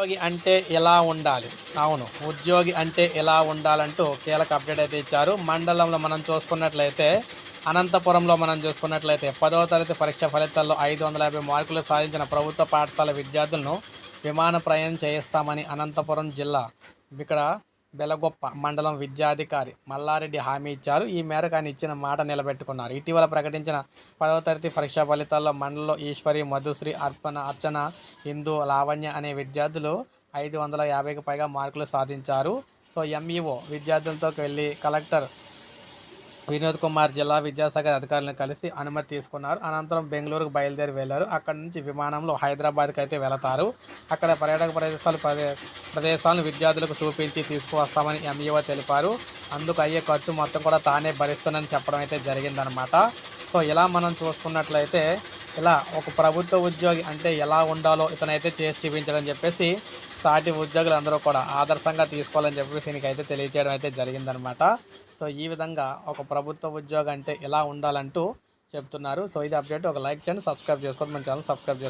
ఉద్యోగి అంటే ఎలా ఉండాలి? అవును ఉద్యోగి అంటే ఎలా ఉండాలంటూ కీలక అప్డేట్ అయితే ఇచ్చారు. మండలంలో మనం చూసుకున్నట్లయితే అనంతపురంలో మనం చూసుకున్నట్లయితే పదవ తరగతి పరీక్ష ఫలితాల్లో ఐదు వందల యాభై మార్కులు సాధించిన ప్రభుత్వ పాఠశాల విద్యార్థులను విమాన ప్రయాణం చేయిస్తామని అనంతపురం జిల్లా ఇక్కడ బెలగొప్ప మండలం విద్యాధికారి మల్లారెడ్డి హామీ ఇచ్చారు. ఈ మేరకు ఆయన ఇచ్చిన మాట నిలబెట్టుకున్నారు. ఇటీవల ప్రకటించిన పదవ తరగతి పరీక్షా ఫలితాల్లో మండలంలో ఈశ్వరి మధుశ్రీ అర్పణ అర్చన హిందూ లావణ్య అనే విద్యార్థులు ఐదు వందల యాభైకి పైగా మార్కులు సాధించారు. సో ఎంఈఓ విద్యార్థులతో వెళ్ళి కలెక్టర్ వినోద్ కుమార్ జిల్లా విద్యాశాఖ అధికారులను కలిసి అనుమతి తీసుకున్నారు. అనంతరం బెంగళూరుకు బయలుదేరి వెళ్ళారు. అక్కడ నుంచి విమానంలో హైదరాబాద్కి అయితే వెళతారు. అక్కడ పర్యాటక ప్రదేశాలు ప్రదే ప్రదేశాలను విద్యార్థులకు చూపించి తీసుకువస్తామని ఎంఈఓ తెలిపారు. అందుకు అయ్యే ఖర్చు మొత్తం కూడా తానే భరిస్తానని చెప్పడం అయితే జరిగిందనమాట సో ఇలా మనం చూసుకున్నట్లయితే ఇలా ఒక ప్రభుత్వ ఉద్యోగి అంటే ఎలా ఉండాలో ఇతనైతే చేసి చూపించడం చెప్పేసి సాటి ఉద్యోగులు అందరూ కూడా ఆదర్శంగా తీసుకోవాలని చెప్పేసి దీనికైతే తెలియజేయడం అయితే జరిగిందనమాట. సో ఈ విధంగా ఒక ప్రభుత్వ ఉద్యోగం అంటే ఎలా ఉండాలంటూ చెప్తున్నారు. సో ఇది అప్డేట్. ఒక లైక్ చేయండి సబ్స్క్రైబ్ చేసుకోండి. మన ఛానల్ సబ్స్క్రైబ్ చేసుకోండి.